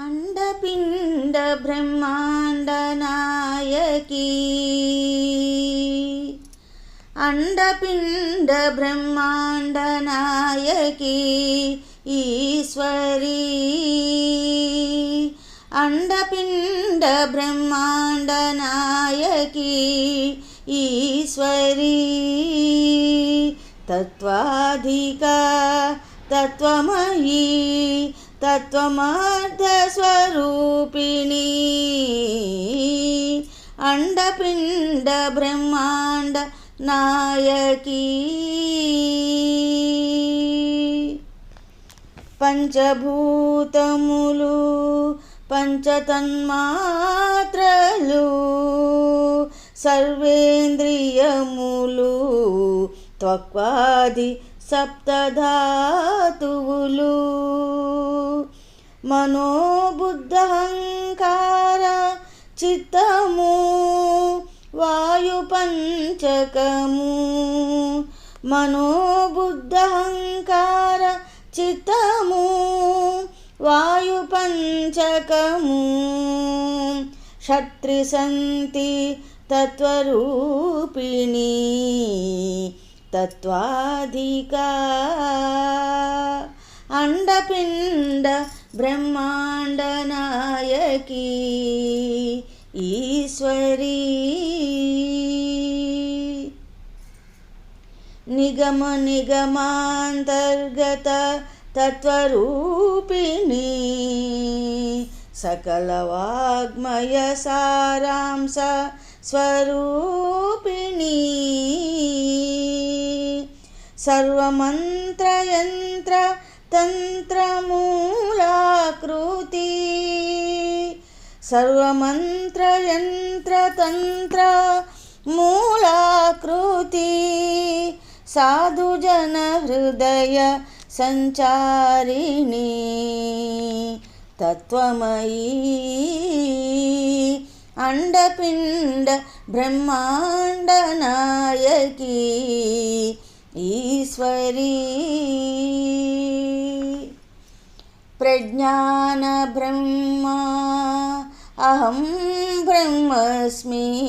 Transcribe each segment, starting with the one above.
అండపిండ బ్రహ్మాండ నాయకి. అండపిండ బ్రహ్మాండ నాయకి ఈశ్వరి. అండపిండ బ్రహ్మాండ నాయకి ఈశ్వరి. తత్వాధిక తత్వమయీ తత్వమర్ధస్వరూపిణి అండపిండ బ్రహ్మాండ నాయకీ. పంచభూతములు పంచతన్మాత్రలు సర్వేంద్రియములు త్వక్వాది సప్తధాతువులు. మనోబుద్ధహంకార చిత్తము వాయుపంచకము. మనోబుద్ధహంకార చిత్తము వాయుపంచకము. షట్రిసంతి తత్వరూపిణీ తత్వాధికా అండపిండ బ్రహ్మాండ నాయకి ఈశ్వరీ నిగమ నిగమాంతర్గత తత్వరూపిణి సకల వాగ్మయ సారాంశ స్వరూపిణీ సర్వమంత్రయంత్ర తంత్రమూలాకృతి. సర్వమంత్రయంత్రతంత్ర మూలాకృతి సాధుజన హృదయ సంచారిణి తత్వమయీ. అండపిండ బ్రహ్మాండ నాయకీ. ఈశ్వరీ. ప్రజ్ఞాన బ్రహ్మ అహం బ్రహ్మస్మి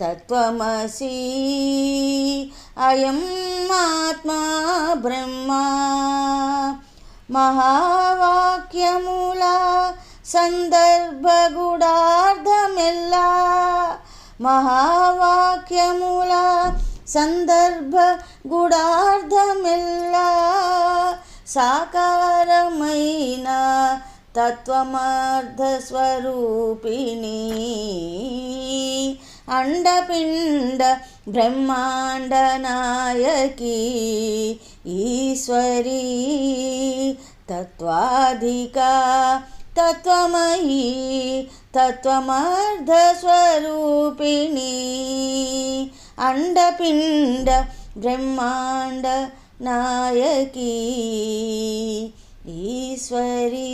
తత్వమసి అయం ఆత్మా బ్రహ్మ. మహావాక్యముల సందర్భగుడార్థమెల్లా మహావాక్యముల సందర్భ గుడార్థమిల్లా సాకారమైన తత్వమర్ధస్వరూపిణి అండపిండ బ్రహ్మాండ నాయకి ఈశ్వరీ తత్వాధికా తత్వమయీ తత్వమర్ధస్వరూపిణి అండపిండ బ్రహ్మాండ నాయకీ ఈశ్వరీ